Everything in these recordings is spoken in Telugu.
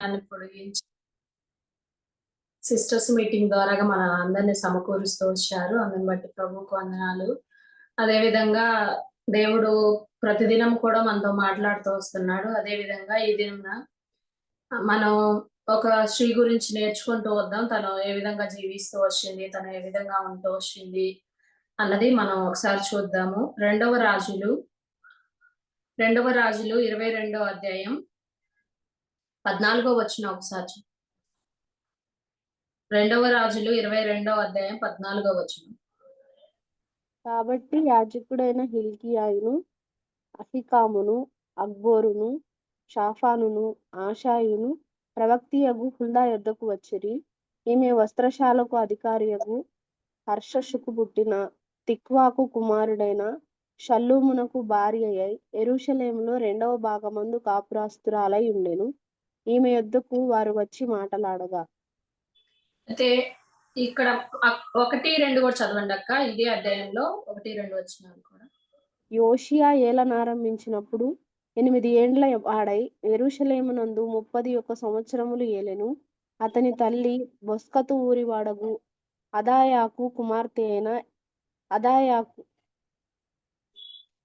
దాన్ని పొడిగించి సిస్టర్స్ మీటింగ్ ద్వారా మన అందరిని సమకూరుస్తూ వచ్చారు. అందరిని బట్టి ప్రభుకు వందనాలు. అదే విధంగా దేవుడు ప్రతిదినం కూడా మనతో మాట్లాడుతూ వస్తున్నాడు. అదే విధంగా ఈ దిన మనం ఒక స్త్రీ గురించి నేర్చుకుంటూ వద్దాం. తను ఏ విధంగా జీవిస్తూ వచ్చింది తను ఏ విధంగా ఉంటూ వచ్చింది అన్నది మనం ఒకసారి చూద్దాము. రెండవ రాజులు రెండవ రాజులు ఇరవై రెండవ అధ్యాయం పద్నాలుగో వచ్చిన ఒకసారి రెండవ రాజులు ఇరవై రెండవ అధ్యాయం పద్నాలుగో వచ్చిన కాబట్టి యాజకుడైన హిల్కియాయును అహికామును అక్బోరును షాఫానును ఆషాయును ప్రవక్తియగు హుల్దా యొద్దకు వచ్చిరి. ఈమె వస్త్రశాలకు అధికారియగు హర్షషుకు పుట్టిన తిక్వాకు కుమారుడైన షల్లూమునకు భార్య అయి ఎరుషలేములో రెండవ భాగమందు కాపురాస్తురాలై ఉండెను. ఈమె యొద్దకు వారు వచ్చి మాటలాడగా. అయితే ఇక్కడ ఒకటి రెండు కూడా చదవండి అక్క. ఇదే అధ్యాయంలో ఒకటి రెండు వచ్చినారు కూడా. యోషియా ఏలనారంభించినప్పుడు ఎనిమిది ఏండ్ల వాడై యెరూషలేమునందు ముప్పది ఒక్క సంవత్సరములు ఏలెను. అతని తల్లి బొస్కతు ఊరివాడగు అదాయాకు కుమార్తె అయిన అదాయాకు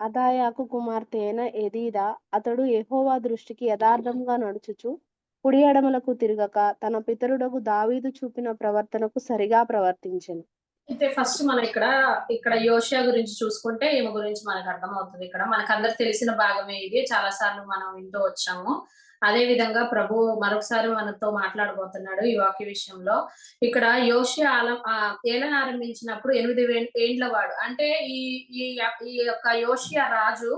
అదాయాకు కుమార్తె అయిన ఎదీదా అతడు యెహోవా దృష్టికి యథార్థంగా నడుచుచు కుడి ఎడమలకు తిరగక తన పితరుడకు దావీదు చూపిన ప్రవర్తనకు సరిగా ప్రవర్తించను. అయితే ఫస్ట్ మనం ఇక్కడ ఇక్కడ యోషియా గురించి చూసుకుంటే ఈమె గురించి మనకు అర్థమవుతుంది. ఇక్కడ మనకు అందరు తెలిసిన భాగమే ఇది. చాలా సార్లు మనం వింటూ వచ్చాము. అదే విధంగా ప్రభు మరొకసారి మనతో మాట్లాడబోతున్నాడు ఈ వాక్య విషయంలో. ఇక్కడ యోషియా ఆలం ఆ, ఏలన ఆరంభించినప్పుడు ఎనిమిది ఏండ్ల వాడు. అంటే ఈ ఈ ఈ యొక్క యోషియా రాజు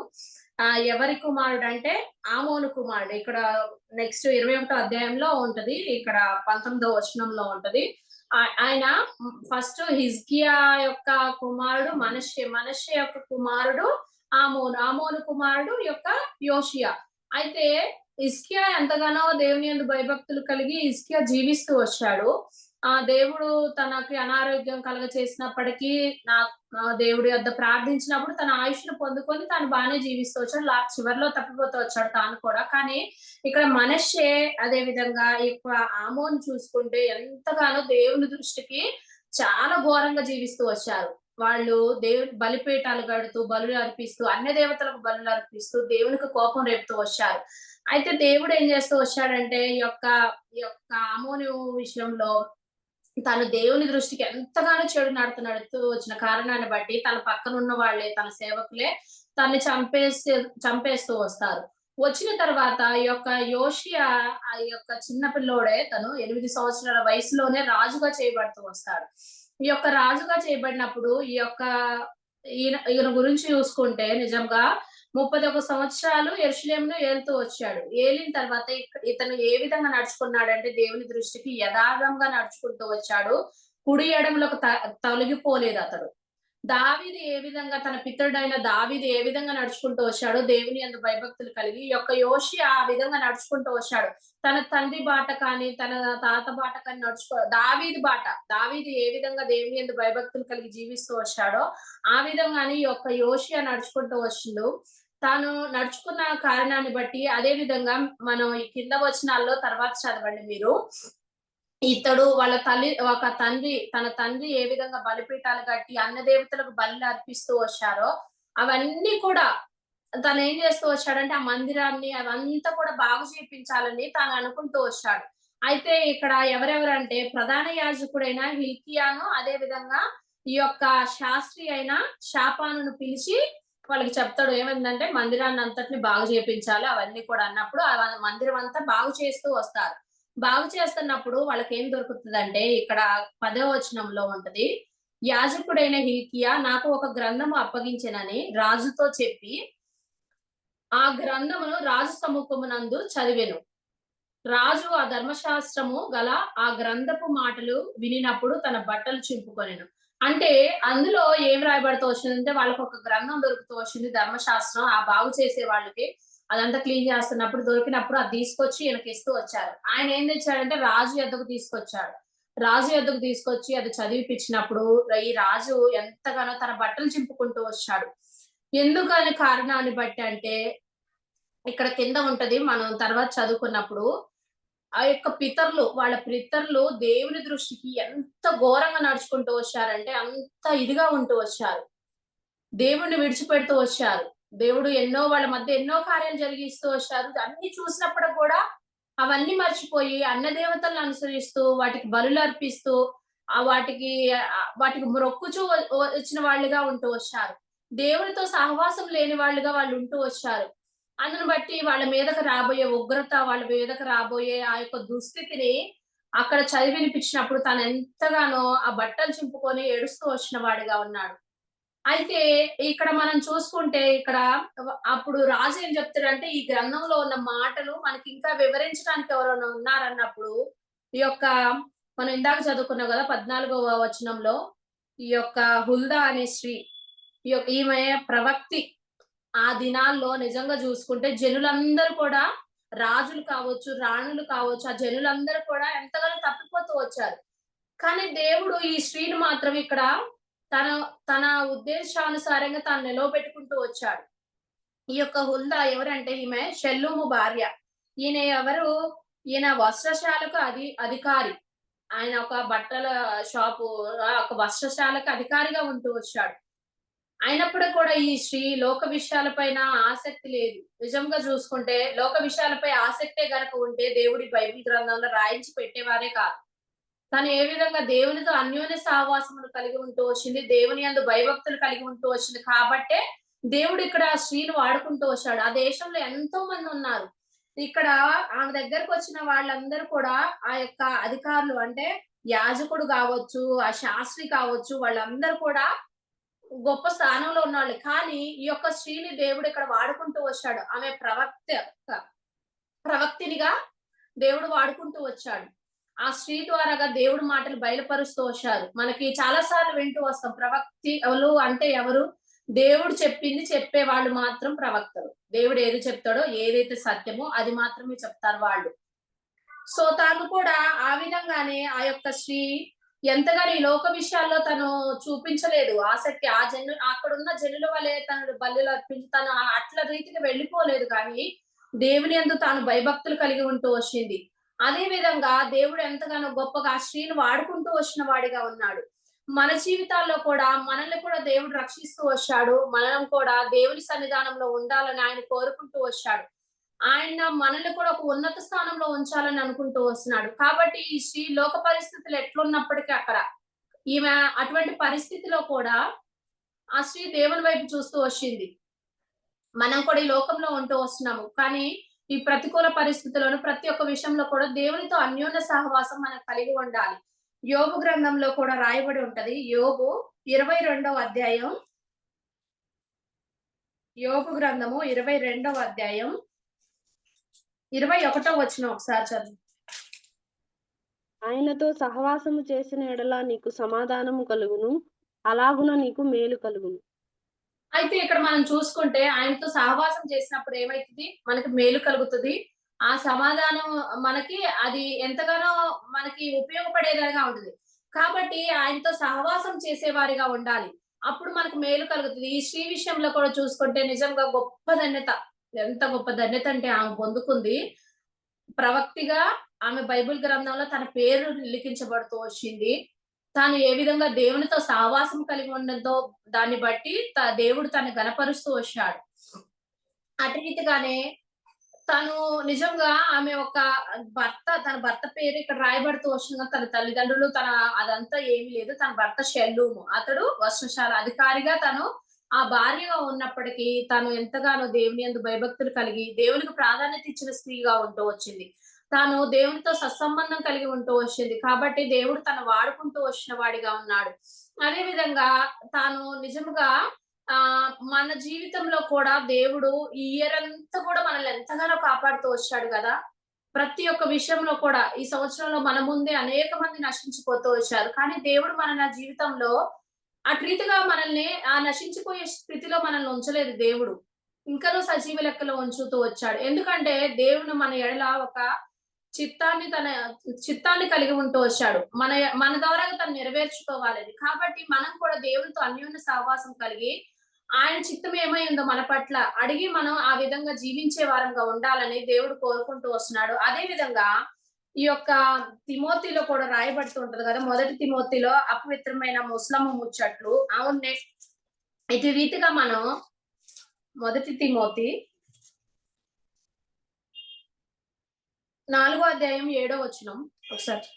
ఆ ఎవరి కుమారుడు అంటే ఆమోను కుమారుడు. ఇక్కడ నెక్స్ట్ ఇరవై ఒకటో అధ్యాయంలో ఉంటది. ఇక్కడ పంతొమ్మిదో వచనంలో ఉంటది. ఆయన ఫస్ట్ హిజ్కియా యొక్క కుమారుడు మనషే మనషే యొక్క కుమారుడు ఆమోను. ఆమోను కుమారుడు యొక్క యోషియా. అయితే ఇస్కియా ఎంతగానో దేవుని యందు భయభక్తులు కలిగి ఇస్కియా జీవిస్తూ వచ్చాడు. ఆ దేవుడు తనకి అనారోగ్యం కలగ చేసినప్పటికీ నా దేవుడి వద్ద ప్రార్థించినప్పుడు తన ఆయుష్ను పొందుకొని తాను బాగానే జీవిస్తూ వచ్చాడు. లా చివరిలో తప్పిపోతూ వచ్చాడు తాను కూడా. కానీ ఇక్కడ మనషే అదే విధంగా ఎక్కువ ఆమోను చూసుకుంటే ఎంతగానో దేవుని దృష్టికి చాలా ఘోరంగా జీవిస్తూ వచ్చారు. వాళ్ళు దేవుని బలిపీఠాలు కడుతూ బలు అర్పిస్తూ అన్య దేవతలకు బలులు అర్పిస్తూ దేవునికి కోపం రేపుతూ వచ్చారు. అయితే దేవుడు ఏం చేస్తూ వచ్చాడంటే ఈ యొక్క ఈ యొక్క ఆమోని విషయంలో తను దేవుని దృష్టికి ఎంతగానో చెడు నడుతూ వచ్చిన కారణాన్ని బట్టి తన పక్కన ఉన్న వాళ్ళే తన సేవకులే తన్ని చంపేసి చంపేస్తూ వస్తారు. వచ్చిన తర్వాత ఈ యొక్క యోషియా ఆ యొక్క చిన్న పిల్లోడే తను ఎనిమిది సంవత్సరాల వయసులోనే రాజుగా చేయబడుతూ వస్తాడు. ఈ యొక్క రాజుగా చేయబడినప్పుడు ఈ యొక్క ఈయన ఈయన గురించి చూసుకుంటే నిజంగా ముప్పై ఒక సంవత్సరాలు ఎరుషులేమును ఏలుతూ వచ్చాడు. ఏలిన తర్వాత ఇతను ఏ విధంగా నడుచుకున్నాడంటే దేవుని దృష్టికి యథార్థంగా నడుచుకుంటూ వచ్చాడు. కుడి ఎడములకు త- తొలగిపోలేదు అతడు. దావిది ఏ విధంగా తన పితరుడైన దావిది ఏ విధంగా నడుచుకుంటూ వచ్చాడో దేవుని అందు భయభక్తులు కలిగి ఈ యొక్క యోషి ఆ విధంగా నడుచుకుంటూ వచ్చాడు. తన తండ్రి బాట కానీ తన తాత బాట కానీ నడుచుకో దావీది బాట దావీది ఏ విధంగా దేవుని అందు భయభక్తులు కలిగి జీవిస్తూ వచ్చాడో ఆ విధంగానే ఈ యొక్క యోషియా నడుచుకుంటూ వచ్చిండు. తాను నడుచుకున్న కారణాన్ని బట్టి అదే విధంగా మనం ఈ కింద వచనాల్లో తర్వాత చదవండి మీరు. ఇతడు వాళ్ళ తల్లి ఒక తండ్రి తన తండ్రి ఏ విధంగా బలిపీఠాలు కట్టి అన్న దేవతలకు బలి అర్పిస్తూ వచ్చారో అవన్నీ కూడా తను ఏం చేస్తూ వచ్చాడంటే ఆ మందిరాన్ని అవంతా కూడా బాగు చేయించాలని తాను అనుకుంటూ వచ్చాడు. అయితే ఇక్కడ ఎవరెవరంటే ప్రధాన యాజకుడైన హిల్కియాను అదే విధంగా ఈ యొక్క శాస్త్రి అయిన శాపాను పిలిచి వాళ్ళకి చెప్తాడు ఏమైందంటే మందిరాన్ని అంతటిని బాగు చేపించాలి. అవన్నీ కూడా అన్నప్పుడు ఆ మందిరం అంతా బాగు చేస్తూ వస్తారు. బాగు చేస్తున్నప్పుడు వాళ్ళకి ఏం దొరుకుతుందంటే ఇక్కడ పదవ వచనంలో ఉంటది యాజకుడైన హిల్కియా నాకు ఒక గ్రంథము అప్పగించనని రాజుతో చెప్పి ఆ గ్రంథమును రాజు సముఖమునందు చదివెను. రాజు ఆ ధర్మశాస్త్రము గల ఆ గ్రంథపు మాటలు వినినప్పుడు తన బట్టలు చింపుకొనెను. అంటే అందులో ఏం రాయబడుతూ వచ్చిందంటే వాళ్ళకి ఒక గ్రంథం దొరుకుతూ వచ్చింది ధర్మశాస్త్రం. ఆ బాగు చేసే వాళ్ళకి అదంతా క్లీన్ చేస్తున్నప్పుడు దొరికినప్పుడు అది తీసుకొచ్చి ఈయనకి ఇస్తూ వచ్చారు. ఆయన ఏం తెచ్చాడంటే రాజు ఎద్దకు తీసుకొచ్చాడు. రాజు ఎద్దకు తీసుకొచ్చి అది చదివిపించినప్పుడు ఈ రాజు ఎంతగానో తన బట్టలు చింపుకుంటూ వచ్చాడు. ఎందుకని కారణాన్ని బట్టి అంటే ఇక్కడ కింద ఉంటది మనం తర్వాత చదువుకున్నప్పుడు ఆ యొక్క పితరులు వాళ్ళ పితరులు దేవుని దృష్టికి ఎంత ఘోరంగా నడుచుకుంటూ వచ్చారంటే అంత ఇదిగా ఉంటూ వచ్చారు. దేవుణ్ణి విడిచిపెడుతూ వచ్చారు. దేవుడు ఎన్నో వాళ్ళ మధ్య ఎన్నో కార్యాలు జరిగిస్తూ వచ్చారు. అన్ని చూసినప్పుడు కూడా అవన్నీ మర్చిపోయి అన్న దేవతలను అనుసరిస్తూ వాటికి బలులు అర్పిస్తూ ఆ వాటికి వాటికి మొక్కుచూ వచ్చిన వాళ్ళుగా ఉంటూ వచ్చారు. దేవునితో సహవాసం లేని వాళ్ళుగా వాళ్ళు ఉంటూ వచ్చారు. అందును బట్టి వాళ్ళ మీదకి రాబోయే ఉగ్రత వాళ్ళ మీదకి రాబోయే ఆ యొక్క దుస్థితిని అక్కడ చదివి వినిపించినప్పుడు తను ఎంతగానో ఆ బట్టలు చింపుకొని ఏడుస్తూ వచ్చిన వాడిగా ఉన్నాడు. అయితే ఇక్కడ మనం చూసుకుంటే ఇక్కడ అప్పుడు రాజు ఏం చెప్తాడంటే ఈ గ్రంథంలో ఉన్న మాటలు మనకి ఇంకా వివరించడానికి ఎవరైనా ఉన్నారన్నప్పుడు ఈ యొక్క మనం ఇందాక చదువుకున్నాం కదా పద్నాలుగవ వచనంలో ఈ యొక్క హుల్దా అనే స్త్రీ ఈ యొక్క ఈమె ప్రవక్తి ఆ దినాల్లో నిజంగా చూసుకుంటే జనులందరూ కూడా రాజులు కావచ్చు రాణులు కావచ్చు ఆ జనులందరూ కూడా ఎంతగానో తప్పిపోతూ వచ్చారు. కానీ దేవుడు ఈ స్త్రీని మాత్రం ఇక్కడ తన తన ఉద్దేశానుసారంగా తాను నిలవబెట్టుకుంటూ వచ్చాడు. ఈ యొక్క హుల్దా ఎవరంటే ఈమె? షెల్లుము భార్య. ఈయన ఎవరు? ఈయన వస్త్రశాలకు అది అధికారి. ఆయన ఒక బట్టల షాపు ఒక వస్త్రశాలకు అధికారిగా ఉంటూ వచ్చాడు. అయినప్పుడు కూడా ఈ స్త్రీ లోక విషయాలపైన ఆసక్తి లేదు. నిజంగా చూసుకుంటే లోక విషయాలపై ఆసక్తే గనక ఉంటే దేవుడి బైబిల్ గ్రంథంలో రాయించి పెట్టేవారే కాదు. తను ఏ విధంగా దేవునితో అన్యోన్య సహవాసములు కలిగి ఉంటూ వచ్చింది దేవుని అందు భయభక్తులు కలిగి ఉంటూ వచ్చింది కాబట్టే దేవుడు ఇక్కడ ఆ స్త్రీని వాడుకుంటూ వచ్చాడు. ఆ దేశంలో ఎంతో మంది ఉన్నారు. ఇక్కడ ఆమె దగ్గరకు వచ్చిన వాళ్ళందరూ కూడా ఆ యొక్క అధికారులు అంటే యాజకుడు కావచ్చు ఆ శాస్త్రి కావచ్చు వాళ్ళందరూ కూడా గొప్ప స్థానంలో ఉన్నవాళ్ళు. కానీ ఈ యొక్క స్త్రీని దేవుడు ఇక్కడ వాడుకుంటూ వచ్చాడు. ఆమె ప్రవక్త ప్రవక్తినిగా దేవుడు వాడుకుంటూ వచ్చాడు. ఆ స్త్రీ ద్వారాగా దేవుడు మాటలు బయలుపరుస్తూ వచ్చారు. మనకి చాలా సార్లు వింటూ వస్తాం ప్రవక్తి ఎవరు అంటే ఎవరు? దేవుడు చెప్పింది చెప్పే వాళ్ళు మాత్రం ప్రవక్తలు. దేవుడు ఏది చెప్తాడో ఏదైతే సత్యమో అది మాత్రమే చెప్తారు వాళ్ళు. సో తాను కూడా ఆ విధంగానే ఆ యొక్క స్త్రీ ఎంతగానో ఈ లోక విషయాల్లో తను చూపించలేదు. ఆసక్తి ఆ జను అక్కడున్న జనుల వలె తను బల్లులు అర్పించి తను అట్ల రీతిగా వెళ్ళిపోలేదు కానీ దేవుని యందు తాను భయభక్తులు కలిగి ఉంటూ వచ్చింది. అదే విధంగా దేవుడు ఎంతగానో గొప్పగా ఆ స్త్రీని వాడుకుంటూ వచ్చిన వాడిగా ఉన్నాడు. మన జీవితాల్లో కూడా మనల్ని కూడా దేవుడు రక్షిస్తూ వచ్చాడు. మనం కూడా దేవుని సన్నిధానంలో ఉండాలని ఆయన కోరుకుంటూ వచ్చాడు. ఆయన మనల్ని కూడా ఒక ఉన్నత స్థానంలో ఉంచాలని అనుకుంటూ వస్తున్నాడు. కాబట్టి ఈ స్త్రీ లోక పరిస్థితులు ఎట్లున్నప్పటికీ అక్కడ ఈమె అటువంటి పరిస్థితిలో కూడా ఆ స్త్రీ దేవుని వైపు చూస్తూ వచ్చింది. మనం కూడా ఈ లోకంలో ఉంటూ వస్తున్నాము. కానీ ఈ ప్రతికూల పరిస్థితులను ప్రతి ఒక్క విషయంలో కూడా దేవునితో అన్యోన్య సహవాసం మనకు కలిగి ఉండాలి. యోగు గ్రంథంలో కూడా రాయబడి ఉంటది. యోగు ఇరవై రెండవ అధ్యాయం. యోగు గ్రంథము ఇరవై రెండవ అధ్యాయం. ఇరవై ఒకటో వచ్చిన ఒకసారి చదువు. ఆయనతో సహవాసము చేసిన ఎడల నీకు సమాధానము కలుగును అలాగున నీకు మేలు కలుగును. అయితే ఇక్కడ మనం చూసుకుంటే ఆయనతో సహవాసం చేసినప్పుడు ఏమైతుంది? మనకి మేలు కలుగుతుంది. ఆ సమాధానం మనకి అది ఎంతగానో మనకి ఉపయోగపడేదిగా ఉంటుంది. కాబట్టి ఆయనతో సహవాసం చేసేవారిగా ఉండాలి. అప్పుడు మనకు మేలు కలుగుతుంది. ఈ శ్రీ విషయంలో కూడా చూసుకుంటే నిజంగా గొప్ప ధన్యత. ఎంత గొప్ప ధన్యత అంటే ఆమె పొందుకుంది. ప్రవక్తిగా ఆమె బైబిల్ గ్రంథంలో తన పేరు లిఖించబడుతూ వచ్చింది. తాను ఏ విధంగా దేవునితో సహవాసం కలిగి ఉండదో దాన్ని బట్టి త- దేవుడు తను గనపరుస్తూ వచ్చాడు. అటు రీతిగానే తను నిజంగా ఆమె ఒక భర్త తన భర్త పేరు ఇక్కడ రాయబడుతూ వచ్చిన తన తల్లిదండ్రులు తన అదంతా ఏమీ లేదు. తన భర్త షెల్లూము. అతడు వస్త్రశాల అధికారిగా తను ఆ భార్యగా ఉన్నప్పటికీ తాను ఎంతగానో దేవుని అందు భయభక్తులు కలిగి దేవునికి ప్రాధాన్యత ఇచ్చిన స్త్రీగా ఉంటూ వచ్చింది. తాను దేవునితో సత్సంబంధం కలిగి ఉంటూ వచ్చింది. కాబట్టి దేవుడు తను వాడుకుంటూ వచ్చిన వాడిగా ఉన్నాడు. అదే విధంగా తాను నిజముగా ఆ మన జీవితంలో కూడా దేవుడు ఈ ఇయర్ అంతా కూడా మనల్ని ఎంతగానో కాపాడుతూ వచ్చాడు కదా. ప్రతి ఒక్క విషయంలో కూడా ఈ సంవత్సరంలో మన ముందే అనేక మంది నశించిపోతూ వచ్చారు. కానీ దేవుడు మన నా జీవితంలో అటు రీతిగా మనల్ని ఆ నశించిపోయే స్థితిలో మనల్ని ఉంచలేదు దేవుడు. ఇంకనూ సజీవ లెక్కలో ఉంచుతూ వచ్చాడు. ఎందుకంటే దేవుడు మన ఎడల ఒక చిత్తాన్ని తన చిత్తాన్ని కలిగి ఉంటూ వచ్చాడు. మన మన ద్వారా తను నెరవేర్చుకోవాలని కాబట్టి మనం కూడా దేవునితో అన్యోన్య సహవాసం కలిగి ఆయన చిత్తం ఏమై ఉందో మన పట్ల అడిగి మనం ఆ విధంగా జీవించే వారంగా ఉండాలని దేవుడు కోరుకుంటూ వస్తున్నాడు. అదే విధంగా ఈ యొక్క తిమోతిలో కూడా రాయబడుతూ ఉంటది కదా మొదటి తిమోతిలో అపవిత్రమైన ముస్లము ముచ్చట్లు. అవునే ఇటు రీతిగా మనం మొదటి తిమోతి నాలుగో అధ్యాయం ఏడో వచనం ఒకసారి.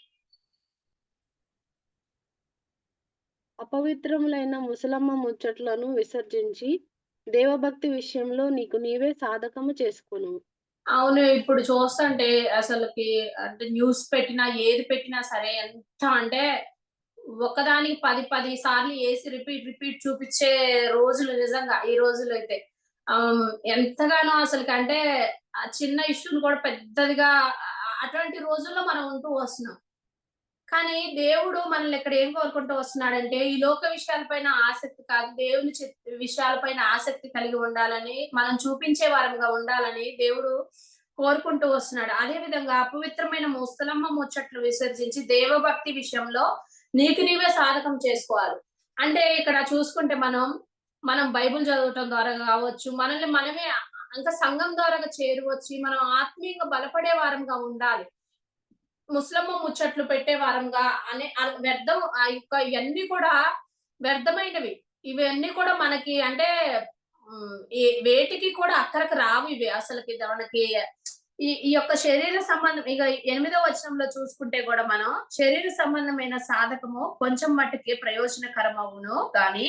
అపవిత్రములైన ముసలమ్మ ముచ్చట్లను విసర్జించి దేవభక్తి విషయంలో నీకు నీవే సాధకము చేసుకును. అవును ఇప్పుడు చూస్తుంటే అసలుకి అంటే న్యూస్ పెట్టినా ఏది పెట్టినా సరే ఎంత అంటే ఒకదానికి పది పది సార్లు వేసి రిపీట్ రిపీట్ చూపించే రోజులు నిజంగా ఈ రోజులు అయితే. ఎంతగానో అసలుకి అంటే ఆ చిన్న ఇష్యూని కూడా పెద్దదిగా అటువంటి రోజుల్లో మనం ఉంటూ వస్తున్నాం. కానీ దేవుడు మనల్ని ఇక్కడ ఏం కోరుకుంటూ వస్తున్నాడంటే ఈ లోక విషయాలపైన ఆసక్తి కాదు దేవుని విషయాలపైన ఆసక్తి కలిగి ఉండాలని మనం చూపించే వారంగా ఉండాలని దేవుడు కోరుకుంటూ వస్తున్నాడు. అదే విధంగా అపవిత్రమైన ముస్తలమ్మ ముచ్చట్లు విసర్జించి దేవభక్తి విషయంలో నీకు నీవే సాధకం చేసుకోవాలి. అంటే ఇక్కడ చూసుకుంటే మనం మనం బైబిల్ చదవటం ద్వారా కావచ్చు మనల్ని మనమే ఇంకా సంఘం ద్వారా చేరువచ్చి మనం ఆత్మీయంగా బలపడే వారంగా ఉండాలి. ముస్లమ్మ ముచ్చట్లు పెట్టే వారంగా అనే వ్యర్థం ఆ యొక్క ఇవన్నీ కూడా వ్యర్థమైనవి. ఇవన్నీ కూడా మనకి అంటే వేటికి కూడా అక్కడికి రావు ఇవి అసలుకి. మనకి ఈ ఈ యొక్క శరీర సంబంధం ఇక ఎనిమిదో వచనంలో చూసుకుంటే కూడా మనం శరీర సంబంధమైన సాధకము కొంచెం మట్టుకే ప్రయోజనకరమవును. కానీ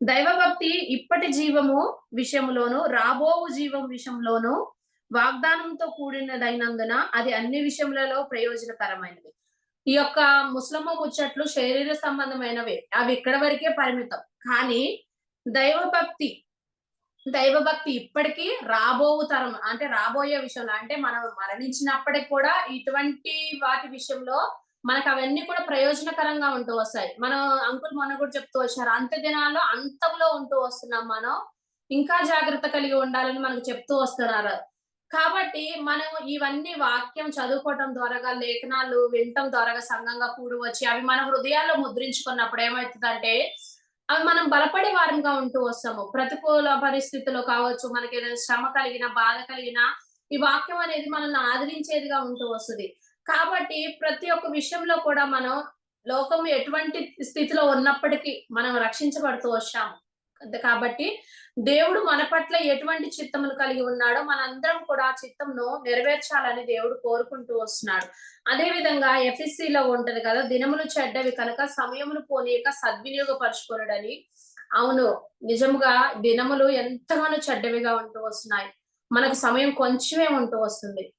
దైవభక్తి ఇప్పటి జీవము విషయంలోను రాబోవు జీవం విషయంలోను వాగ్దానంతో కూడినదైనందున అది అన్ని విషయములలో ప్రయోజనకరమైనది. ఈ యొక్క ముస్లమ్మ ముచ్చట్లు శరీర సంబంధమైనవి. అవి ఇక్కడ వరకే పరిమితం. కానీ దైవభక్తి దైవభక్తి ఇప్పటికీ రాబోవు తరం అంటే రాబోయే విషయంలో అంటే మనం మరణించినప్పటికి కూడా ఇటువంటి వాటి విషయంలో మనకు అవన్నీ కూడా ప్రయోజనకరంగా ఉంటూ వస్తాయి. మనం అంకుల్ మొన్న కూడా చెప్తూ వచ్చారు అంత్య దినాల్లో అంతంలో ఉంటూ వస్తున్నాం మనం. ఇంకా జాగ్రత్త కలిగి ఉండాలని మనకు చెప్తూ వస్తున్నారు. కాబట్టి మనం ఇవన్నీ వాక్యం చదువుకోవటం ద్వారా లేఖనాలు వినటం ద్వారా సంఘంగా కూడి వచ్చి అవి మన హృదయాల్లో ముద్రించుకున్నప్పుడు ఏమవుతుందంటే అవి మనం బలపడే వారంగా ఉంటూ వస్తాము. ప్రతికూల పరిస్థితుల్లో కావచ్చు మనకి ఏదైనా శ్రమ కలిగిన బాధ కలిగిన ఈ వాక్యం అనేది మనల్ని ఆదరించేదిగా ఉంటూ వస్తుంది. కాబట్టి ప్రతి ఒక్క విషయంలో కూడా మనం లోకం ఎటువంటి స్థితిలో ఉన్నప్పటికీ మనం రక్షించబడుతూ వచ్చాము కాబట్టి దేవుడు మన పట్ల ఎటువంటి చిత్తములు కలిగి ఉన్నాడో మనందరం కూడా ఆ చిత్తంను నెరవేర్చాలని దేవుడు కోరుకుంటూ వస్తున్నాడు. అదే విధంగా ఎఫ్ఎస్సిలో లో ఉంటది కదా దినములు చెడ్డవి కనుక సమయమును పోనీయక సద్వినియోగపరచుకొనడని. అవును నిజముగా దినములు ఎంతగానో చెడ్డవిగా ఉంటూ వస్తున్నాయి. మనకు సమయం కొంచెమే ఉంటూ వస్తుంది.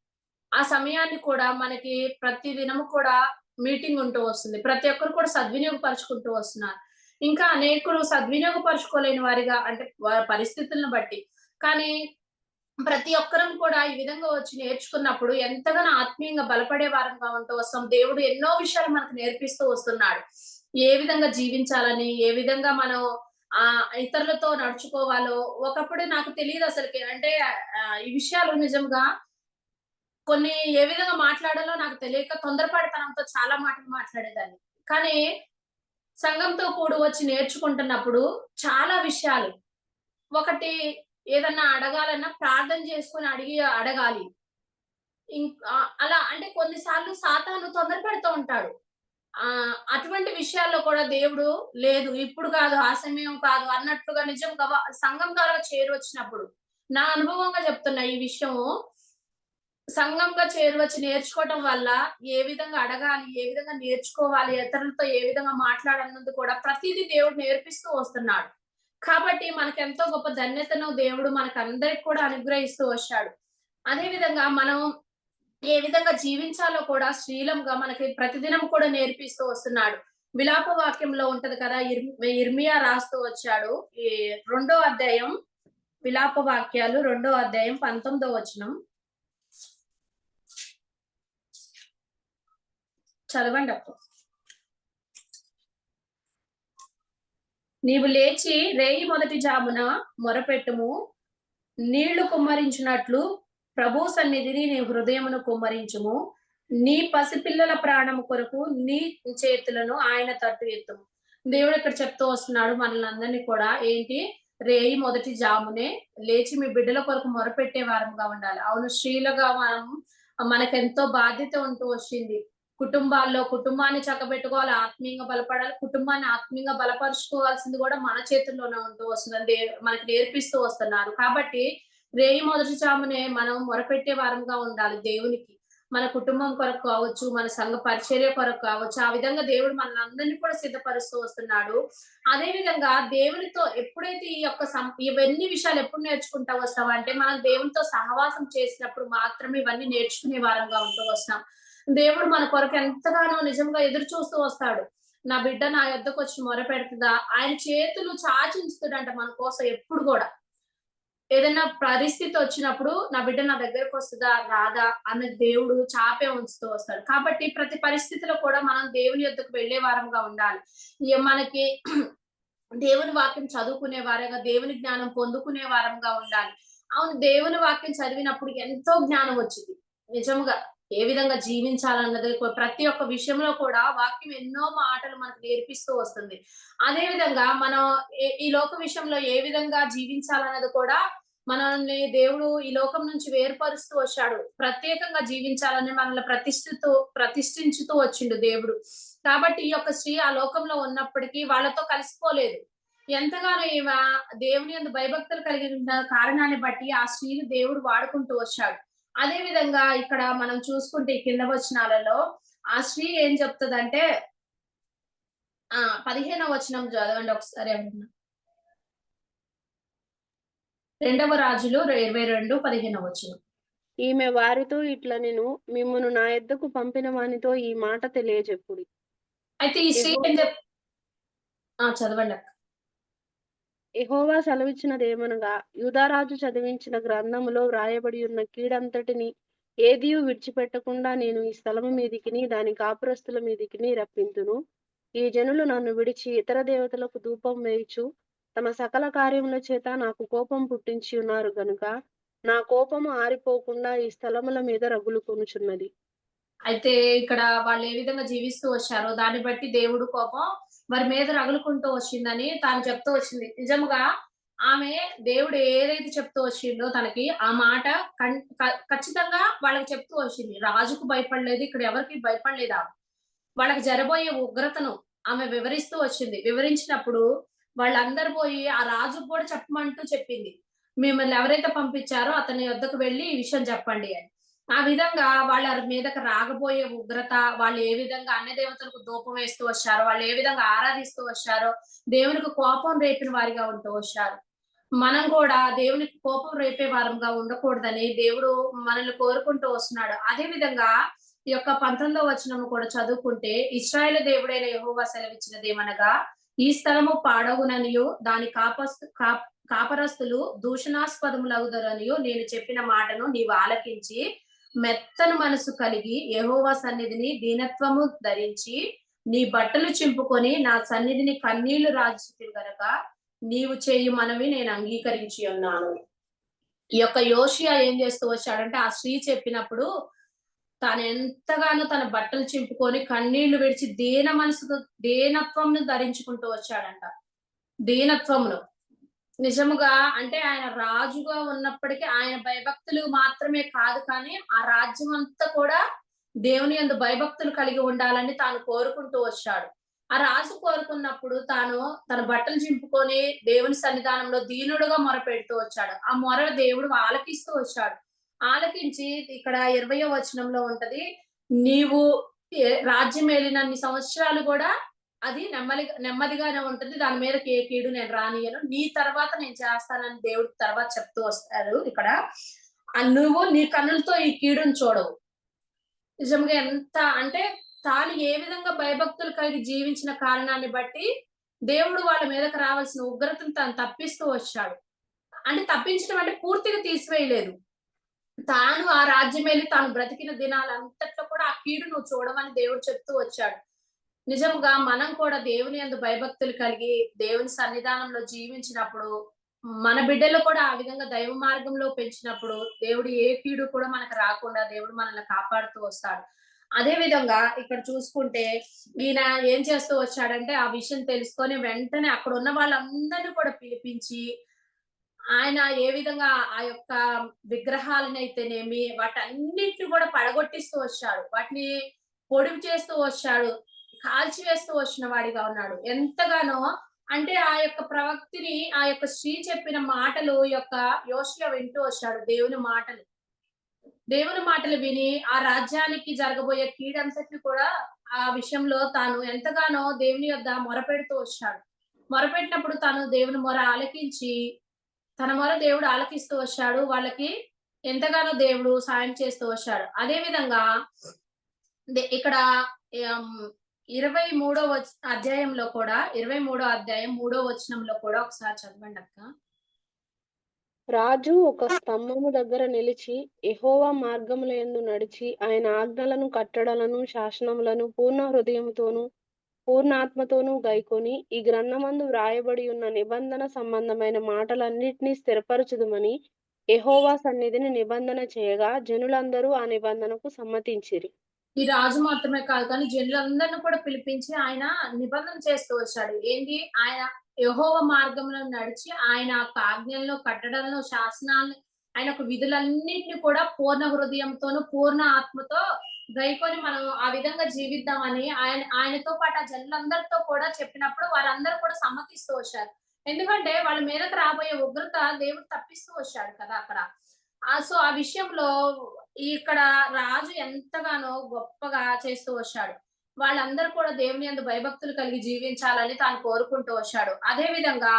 ఆ సమయాన్ని కూడా మనకి ప్రతి దినము కూడా మీటింగ్ ఉంటూ వస్తుంది. ప్రతి ఒక్కరు కూడా సద్వినియోగపరుచుకుంటూ వస్తున్నారు. ఇంకా అనేకులు సద్వినియోగపరచుకోలేని వారిగా అంటే వారి పరిస్థితులను బట్టి. కానీ ప్రతి ఒక్కరం కూడా ఈ విధంగా వచ్చి నేర్చుకున్నప్పుడు ఎంతగానో ఆత్మీయంగా బలపడే వారంగా ఉంటూ వస్తాం. దేవుడు ఎన్నో విషయాలు మనకు నేర్పిస్తూ వస్తున్నాడు. ఏ విధంగా జీవించాలని ఏ విధంగా మనం ఆ ఇతరులతో నడుచుకోవాలో ఒకప్పుడు నాకు తెలియదు అసలుకి. అంటే ఈ విషయాలు నిజంగా కొన్ని ఏ విధంగా మాట్లాడాలో నాకు తెలియక తొందరపాటుతనంతో చాలా మాటలు మాట్లాడేదాన్ని. కానీ సంఘంతో కూడి వచ్చి నేర్చుకుంటున్నప్పుడు చాలా విషయాలు. ఒకటి ఏదన్నా అడగాలన్నా ప్రార్థన చేసుకొని అడిగి అడగాలి. అలా అంటే కొన్నిసార్లు సాతాను తొందర పెడుతూ ఉంటాడు. ఆ అటువంటి విషయాల్లో కూడా దేవుడు లేదు ఇప్పుడు కాదు ఆ సమయం కాదు అన్నట్లుగా నిజం వా- సంఘం ద్వారా చేరువచ్చినప్పుడు నా అనుభవంగా చెప్తున్నా ఈ విషయము. సంఘంగా చేరువచ్చి నేర్చుకోవటం వల్ల ఏ విధంగా అడగాలి ఏ విధంగా నేర్చుకోవాలి ఇతరులతో ఏ విధంగా మాట్లాడాలన్నది కూడా ప్రతిదీ దేవుడు నేర్పిస్తూ వస్తున్నాడు. కాబట్టి మనకు ఎంతో గొప్ప ధన్యతను దేవుడు మనకు అందరికి కూడా అనుగ్రహిస్తూ వచ్చాడు. అదే విధంగా మనం ఏ విధంగా జీవించాలో కూడా శ్రీలంగా మనకి ప్రతిదినం కూడా నేర్పిస్తూ వస్తున్నాడు. విలాప వాక్యంలో ఉంటది కదా ఇర్- ఇర్మియా రాస్తూ వచ్చాడు. ఈ రెండో అధ్యాయం విలాప వాక్యాలు రెండో అధ్యాయం పంతొమ్మిదో వచనం. చదవండి అప్పుడు నీవు లేచి రేయి మొదటి జామున మొరపెట్టుము నీళ్ళు కుమ్మరించినట్లు ప్రభు సన్నిధిని నీ హృదయమును కుమ్మరించుము. నీ పసిపిల్లల ప్రాణము కొరకు నీ చేతులను ఆయన తట్టు ఎత్తుము. దేవుడు ఇక్కడ చెప్తూ వస్తున్నాడు మనల్ని అందరినీ కూడా ఏంటి? రేయి మొదటి జామునే లేచి మీ బిడ్డల కొరకు మొరపెట్టే వారముగా ఉండాలి. అవును స్త్రీలుగా మనం మనకెంతో బాధ్యత ఉంటూ వచ్చింది. కుటుంబాల్లో కుటుంబాన్ని చక్కబెట్టుకోవాలి ఆత్మీయంగా బలపడాలి కుటుంబాన్ని ఆత్మీయంగా బలపరుచుకోవాల్సింది కూడా మన చేతుల్లోనే ఉంటూ వస్తుంది దే- మనకి నేర్పిస్తూ వస్తున్నారు. కాబట్టి రేయి మొదటి చామునే మనం మొరపెట్టే వారంగా ఉండాలి దేవునికి. మన కుటుంబం కొరకు కావచ్చు మన సంఘ పరిచర్య కొరకు కావచ్చు ఆ విధంగా దేవుడు మన అందరినీ కూడా సిద్ధపరుస్తూ వస్తున్నాడు. అదే విధంగా దేవునితో ఎప్పుడైతే ఈ యొక్క ఇవన్నీ విషయాలు ఎప్పుడు నేర్చుకుంటా వస్తామంటే మనం దేవునితో సహవాసం చేసినప్పుడు మాత్రమే ఇవన్నీ నేర్చుకునే వారంగా ఉంటూ వస్తాం. దేవుడు మన కొరకు ఎంతగానో నిజంగా ఎదురు చూస్తూ వస్తాడు. నా బిడ్డ నా యొద్దకు వచ్చి మొర పెడుతుందా? ఆయన చేతులు చాచించుతాడంట మన కోసం ఎప్పుడు కూడా. ఏదైనా పరిస్థితి వచ్చినప్పుడు నా బిడ్డ నా దగ్గరకు వస్తుందా? రాదా? అన్న దేవుడు చాపే ఉంచుతూ వస్తాడు. కాబట్టి ప్రతి పరిస్థితిలో కూడా మనం దేవుని యొద్దకు వెళ్ళే వారంగా ఉండాలి. ఇక మనకి దేవుని వాక్యం చదువుకునే వారంగా దేవుని జ్ఞానం పొందుకునే వారంగా ఉండాలి. అవును దేవుని వాక్యం చదివినప్పుడు ఎంతో జ్ఞానం వచ్చింది. నిజంగా ఏ విధంగా జీవించాలన్నది ప్రతి ఒక్క విషయంలో కూడా వాక్యం ఎన్నో మాటలు మనకు నేర్పిస్తూ వస్తుంది. అదే విధంగా మనం ఈ లోక విషయంలో ఏ విధంగా జీవించాలన్నది కూడా మనల్ని దేవుడు ఈ లోకం నుంచి వేర్పరుస్తూ వచ్చాడు. ప్రత్యేకంగా జీవించాలని మనల్ని ప్రతిష్ఠితూ ప్రతిష్ఠించుతూ వచ్చిండు దేవుడు. కాబట్టి ఈ యొక్క స్త్రీ ఆ లోకంలో ఉన్నప్పటికీ వాళ్ళతో కలిసిపోలేదు. ఎంతగానో ఈమె దేవుని యందు భయభక్తులు కలిగిన కారణాన్ని బట్టి ఆ స్త్రీని దేవుడు వాడుకుంటూ వచ్చాడు. అదే విధంగా ఇక్కడ మనం చూసుకుంటే కింద వచనాలలో ఆ స్త్రీ ఏం చెప్తుందంటే ఆ పదిహేనవ వచనం చదవండి ఒకసారి ఏమన్నా రెండవ రాజులు ఇరవై రెండు పదిహేనవ వచనం. ఈమె వారితో ఇట్ల నేను మిమ్మును నా యొద్దకు పంపిన వానితో ఈ మాట తెలియజెప్పుడి అయితే ఈ స్త్రీ ఏం చెప్ ఆ చదవండి అక్క. యెహోవా సెలవిచ్చినదేమనగా యూదారాజు చదివించిన గ్రంథములో వ్రాయబడి ఉన్న కీడంతటిని ఏదియూ విడిచిపెట్టకుండా నేను ఈ స్థలము మీదికిని దాని కాపురస్తుల మీదికిని రప్పింతును. ఈ జనులు నన్ను విడిచి ఇతర దేవతలకు ధూపం వేయుచు. తమ సకల కార్యముల చేత నాకు కోపం పుట్టించి ఉన్నారు గనుక నా కోపము ఆరిపోకుండా ఈ స్థలముల మీద రగులు కొనుచున్నది. అయితే ఇక్కడ వాళ్ళు ఏ విధంగా జీవిస్తూ వచ్చారో దాన్ని బట్టి దేవుడు కోపం వారి మీద రగులుకుంటూ వచ్చిందని తాను చెప్తూ వచ్చింది. నిజముగా ఆమె దేవుడు ఏదైతే చెప్తూ వచ్చిందో తనకి ఆ మాట క- ఖచ్చితంగా వాళ్ళకి చెప్తూ వచ్చింది. రాజుకు భయపడలేదు ఇక్కడ ఎవరికి భయపడలేదు ఆమె. వాళ్ళకి జరబోయే ఉగ్రతను ఆమె వివరిస్తూ వచ్చింది. వివరించినప్పుడు వాళ్ళందరూ పోయి ఆ రాజుకు కూడా చెప్పమంటూ చెప్పింది. మిమ్మల్ని ఎవరైతే పంపించారో అతని వద్దకు వెళ్ళి ఈ విషయం చెప్పండి అని. ఆ విధంగా వాళ్ళ మీదకి రాగబోయే ఉగ్రత వాళ్ళు ఏ విధంగా అన్ని దేవతలకు దూపం వేస్తూ వచ్చారో వాళ్ళు ఏ విధంగా ఆరాధిస్తూ వచ్చారో దేవునికి కోపం రేపిన వారిగా ఉంటూ వచ్చారు. మనం కూడా దేవునికి కోపం రేపే వారంగా ఉండకూడదని దేవుడు మనల్ని కోరుకుంటూ వస్తున్నాడు. అదే విధంగా ఈ యొక్క పంతొమ్మిదో వచనము కూడా చదువుకుంటే ఇస్రాయేల్ దేవుడైన యహోవా సెలవిచ్చినది ఏమనగా ఈ స్థలము పాడవుననియు దాని కాపస్తు కాపరస్తులు దూషణాస్పదములగుదరనియు నేను చెప్పిన మాటను నీవు ఆలకించి మెత్తను మనసు కలిగి యహోవా సన్నిధిని దీనత్వము ధరించి నీ బట్టలు చింపుకొని నా సన్నిధిని కన్నీళ్ళు రాజు గనక నీవు చేయు మనవి నేను అంగీకరించి ఉన్నాను. ఈ యొక్క యోషియా ఏం చేస్తూ వచ్చాడంటే ఆ స్త్రీ చెప్పినప్పుడు తాను ఎంతగానో తన బట్టలు చింపుకొని కన్నీళ్ళు విడిచి దీన మనసుతో దీనత్వంను ధరించుకుంటూ వచ్చాడంట. దీనత్వంలో నిజముగా అంటే ఆయన రాజుగా ఉన్నప్పటికీ ఆయన భయభక్తులు మాత్రమే కాదు కానీ ఆ రాజ్యం అంతా కూడా దేవుని యందు భయభక్తులు కలిగి ఉండాలని తాను కోరుకుంటూ వచ్చాడు. ఆ రాజు కోరుకున్నప్పుడు తాను తన బట్టలు చింపుకొని దేవుని సన్నిధానంలో దీనుడుగా మొర పెడుతూ వచ్చాడు. ఆ మొర దేవుడు ఆలకిస్తూ వచ్చాడు. ఆలకించి ఇక్కడ ఇరవయో వచనంలో ఉంటది నీవు రాజ్యం ఏలినన్ని సంవత్సరాలు కూడా అది నెమ్మది నెమ్మదిగానే ఉంటుంది. దాని మీదకి ఏ కీడు నేను రానియను నీ తర్వాత నేను చేస్తానని దేవుడు తర్వాత చెప్తూ వస్తారు ఇక్కడ. ఆ నువ్వు నీ కన్నులతో ఈ కీడును చూడవు. నిజంగా ఎంత అంటే తాను ఏ విధంగా భయభక్తులు కలిగి జీవించిన కారణాన్ని బట్టి దేవుడు వాళ్ళ మీదకి రావాల్సిన ఉగ్రతను తాను తప్పిస్తూ వచ్చాడు. అంటే తప్పించడం అంటే పూర్తిగా తీసివేయలేదు. తాను ఆ రాజ్యం వెళ్ళి తాను బ్రతికిన దినాలంతట్లో కూడా ఆ కీడు నువ్వు చూడమని దేవుడు చెప్తూ వచ్చాడు. నిజముగా మనం కూడా దేవుని అందు భయభక్తులు కలిగి దేవుని సన్నిధానంలో జీవించినప్పుడు మన బిడ్డలు కూడా ఆ విధంగా దైవ మార్గంలో పెంచినప్పుడు దేవుడు ఏ కీడు కూడా మనకు రాకుండా దేవుడు మనల్ని కాపాడుతూ వస్తాడు. అదే విధంగా ఇక్కడ చూసుకుంటే ఈయన ఏం చేస్తూ వచ్చాడంటే ఆ విషయం తెలుసుకొని వెంటనే అక్కడ ఉన్న వాళ్ళందరినీ కూడా పిలిపించి ఆయన ఏ విధంగా ఆ యొక్క విగ్రహాలను అయితేనేమి వాటన్నిటిని కూడా పడగొట్టిస్తూ వచ్చాడు. వాటిని పొడివి చేస్తూ వచ్చాడు. కాల్చివేస్తూ వచ్చిన వాడిగా ఉన్నాడు. ఎంతగానో అంటే ఆ యొక్క ప్రవక్తిని ఆ యొక్క స్త్రీ చెప్పిన మాటలు యొక్క యోషియా వింటూ వచ్చాడు దేవుని మాటలు. దేవుని మాటలు విని ఆ రాజ్యానికి జరగబోయే కీడంతటిని కూడా ఆ విషయంలో తాను ఎంతగానో దేవుని యొద్ద మొరపెడుతూ వచ్చాడు. మొరపెట్టినప్పుడు తాను దేవుని మొర ఆలకించి తన మొర దేవుడు ఆలకిస్తూ వచ్చాడు. వాళ్ళకి ఎంతగానో దేవుడు సాయం చేస్తూ వచ్చాడు. అదే విధంగా ఇక్కడ ఇరవై మూడో వచ- అధ్యాయంలో కూడా ఇరవై మూడో అధ్యాయం మూడో వచనంలో కూడా ఒకసారి చదవండి అక్క. రాజు ఒక స్తంభము దగ్గర నిలిచి ఎహోవా మార్గముల యందు నడిచి ఆయన ఆజ్ఞలను కట్టడలను శాసనములను పూర్ణ హృదయముతోను పూర్ణాత్మతోనూ గైకొని ఈ గ్రంథమందు వ్రాయబడి ఉన్న నిబంధన సంబంధమైన మాటలన్నిటినీ స్థిరపరచుదుమని ఎహోవా సన్నిధిని నిబంధన చేయగా జనులందరూ ఆ నిబంధనకు సమ్మతించిరి. ఈ రాజు మాత్రమే కాదు కానీ జనులందరిని కూడా పిలిపించి ఆయన నిబంధన చేస్తూ వచ్చాడు. ఏంటి? ఆయన యహోవ మార్గంలో నడిచి ఆయన ఆజ్ఞలను కట్టడంలో శాసనాలను ఆయన ఒక విధులన్నింటినీ కూడా పూర్ణ హృదయంతోను పూర్ణ ఆత్మతో గైకొని మనం ఆ విధంగా జీవిద్దామని ఆయన ఆయనతో పాటు ఆ జనులందరితో కూడా చెప్పినప్పుడు వారందరూ కూడా సమ్మతిస్తూ వచ్చారు. ఎందుకంటే వాళ్ళ మీదకి రాబోయే ఉగ్రత దేవుడు తప్పిస్తూ వచ్చాడు కదా అక్కడ. ఆ సో ఆ విషయంలో ఇక్కడ రాజు ఎంతగానో గొప్పగా చేస్తూ వచ్చాడు. వాళ్ళందరూ కూడా దేవుని అందు భయభక్తులు కలిగి జీవించాలని తాను కోరుకుంటూ వచ్చాడు. అదే విధంగా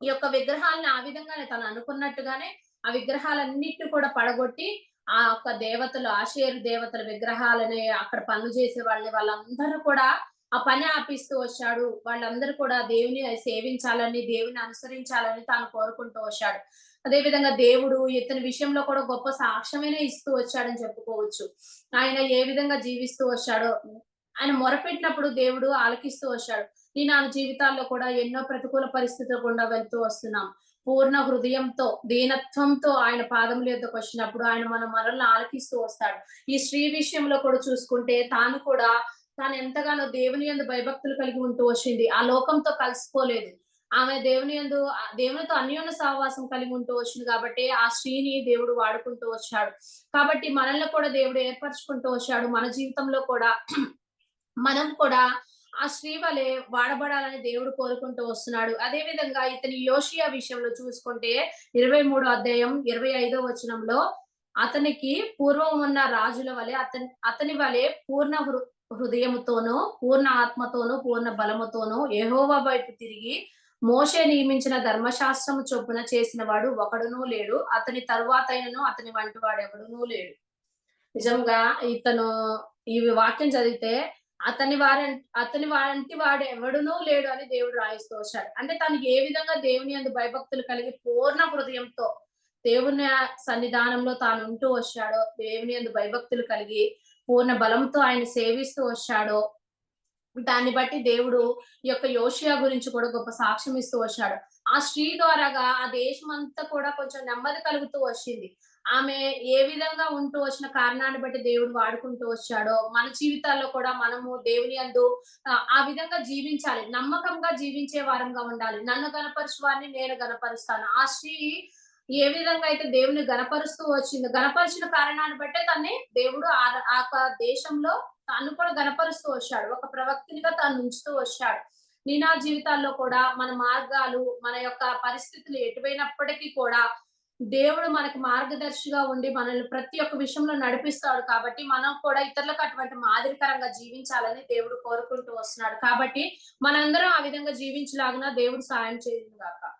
ఈ యొక్క విగ్రహాలను ఆ విధంగానే తను అనుకున్నట్టుగానే ఆ విగ్రహాలన్నిటిని కూడా పడగొట్టి ఆ యొక్క దేవతలు ఆశేరు దేవతల విగ్రహాలని అక్కడ పనులు చేసే వాళ్ళని వాళ్ళందరూ కూడా ఆ పని ఆపిస్తూ వచ్చాడు. వాళ్ళందరూ కూడా దేవుని సేవించాలని దేవుని అనుసరించాలని తాను కోరుకుంటూ వచ్చాడు. అదే విధంగా దేవుడు ఇతని విషయంలో కూడా గొప్ప సాక్ష్యమైన ఇస్తూ వచ్చాడని చెప్పుకోవచ్చు. ఆయన ఏ విధంగా జీవిస్తూ వచ్చాడో ఆయన మొరపెట్టినప్పుడు దేవుడు ఆలకిస్తూ వచ్చాడు. నేను నా జీవితాల్లో కూడా ఎన్నో ప్రతికూల పరిస్థితులు గుండా వెళ్తూ వస్తున్నాం. పూర్ణ హృదయంతో దీనత్వంతో ఆయన పాదముల యొద్దకు వచ్చినప్పుడు ఆయన మన మనల్ని ఆలకిస్తూ వస్తాడు. ఈ స్త్రీ విషయంలో కూడా చూసుకుంటే తాను కూడా తాను ఎంతగానో దేవుని యందు భయభక్తులు కలిగి ఉంటూ వచ్చింది. ఆ లోకంతో కలిసిపోలేదు. ఆమె దేవుని యందు ఆ దేవునితో అన్యోన్య సహవాసం కలిగి ఉంటూ వచ్చింది కాబట్టి ఆ స్త్రీని దేవుడు వాడుకుంటూ వచ్చాడు. కాబట్టి మనల్ని కూడా దేవుడు ఏర్పరచుకుంటూ వచ్చాడు. మన జీవితంలో కూడా మనం కూడా ఆ స్త్రీ వలె వాడబడాలని దేవుడు కోరుకుంటూ వస్తున్నాడు. అదే విధంగా ఇతని యోషియా విషయంలో చూసుకుంటే ఇరవై మూడో అధ్యాయం ఇరవై ఐదో వచనంలో అతనికి పూర్వం ఉన్న రాజుల వలె అతని అతని వలె పూర్ణ హృ- హృదయముతోనూ పూర్ణ ఆత్మతోనూ పూర్ణ బలముతోనూ ఏహోవా వైపు తిరిగి మోషే నియమించిన ధర్మశాస్త్రము చొప్పున చేసిన వాడు ఒకడునూ లేడు. అతని తరువాతైనను అతని వంటి వాడు ఎవడునూ లేడు. నిజంగా ఇతను ఈ వాక్యం చదివితే అతని వారి అతని వారంటి వాడు ఎవడునూ లేడు అని దేవుడు రాయిస్తూ వచ్చాడు అంటే తను ఏ విధంగా దేవుని అందు భయభక్తులు కలిగి పూర్ణ హృదయంతో దేవుని సన్నిధానంలో తాను ఉంటూ వచ్చాడో దేవుని అందు భయభక్తులు కలిగి పూర్ణ బలంతో ఆయన సేవిస్తూ వచ్చాడో దాన్ని బట్టి దేవుడు ఈ యొక్క యోషియా గురించి కూడా గొప్ప సాక్ష్యం ఇస్తూ వచ్చాడు. ఆ స్త్రీ ద్వారాగా ఆ దేశం అంతా కూడా కొంచెం నెమ్మది కలుగుతూ వచ్చింది. ఆమె ఏ విధంగా ఉంటూ వచ్చిన కారణాన్ని బట్టి దేవుడు వాడుకుంటూ వచ్చాడో మన జీవితాల్లో కూడా మనము దేవుని అందు ఆ, విధంగా జీవించాలి. నమ్మకంగా జీవించే వారంగా ఉండాలి. నన్ను గనపరచు వారిని నేను గనపరుస్తాను ఆ స్త్రీ ఏ విధంగా అయితే దేవుని గనపరుస్తూ వచ్చింది గనపరిచిన కారణాన్ని బట్టే తన్ని దేవుడు ఆ ఆ దేశంలో తాను కూడా గనపరుస్తూ వచ్చాడు. ఒక ప్రవక్తినిగా తాను ఉంచుతూ వచ్చాడు. నీ నా జీవితాల్లో కూడా మన మార్గాలు మన యొక్క పరిస్థితులు ఎటువైనప్పటికీ కూడా దేవుడు మనకు మార్గదర్శిగా ఉండి మనల్ని ప్రతి ఒక్క విషయంలో నడిపిస్తాడు కాబట్టి మనం కూడా ఇతరులకు అటువంటి మాదిరికరంగా జీవించాలని దేవుడు కోరుకుంటూ వస్తున్నాడు. కాబట్టి మనందరం ఆ విధంగా జీవించలాగిన దేవుడు సాయం చేయను గాక.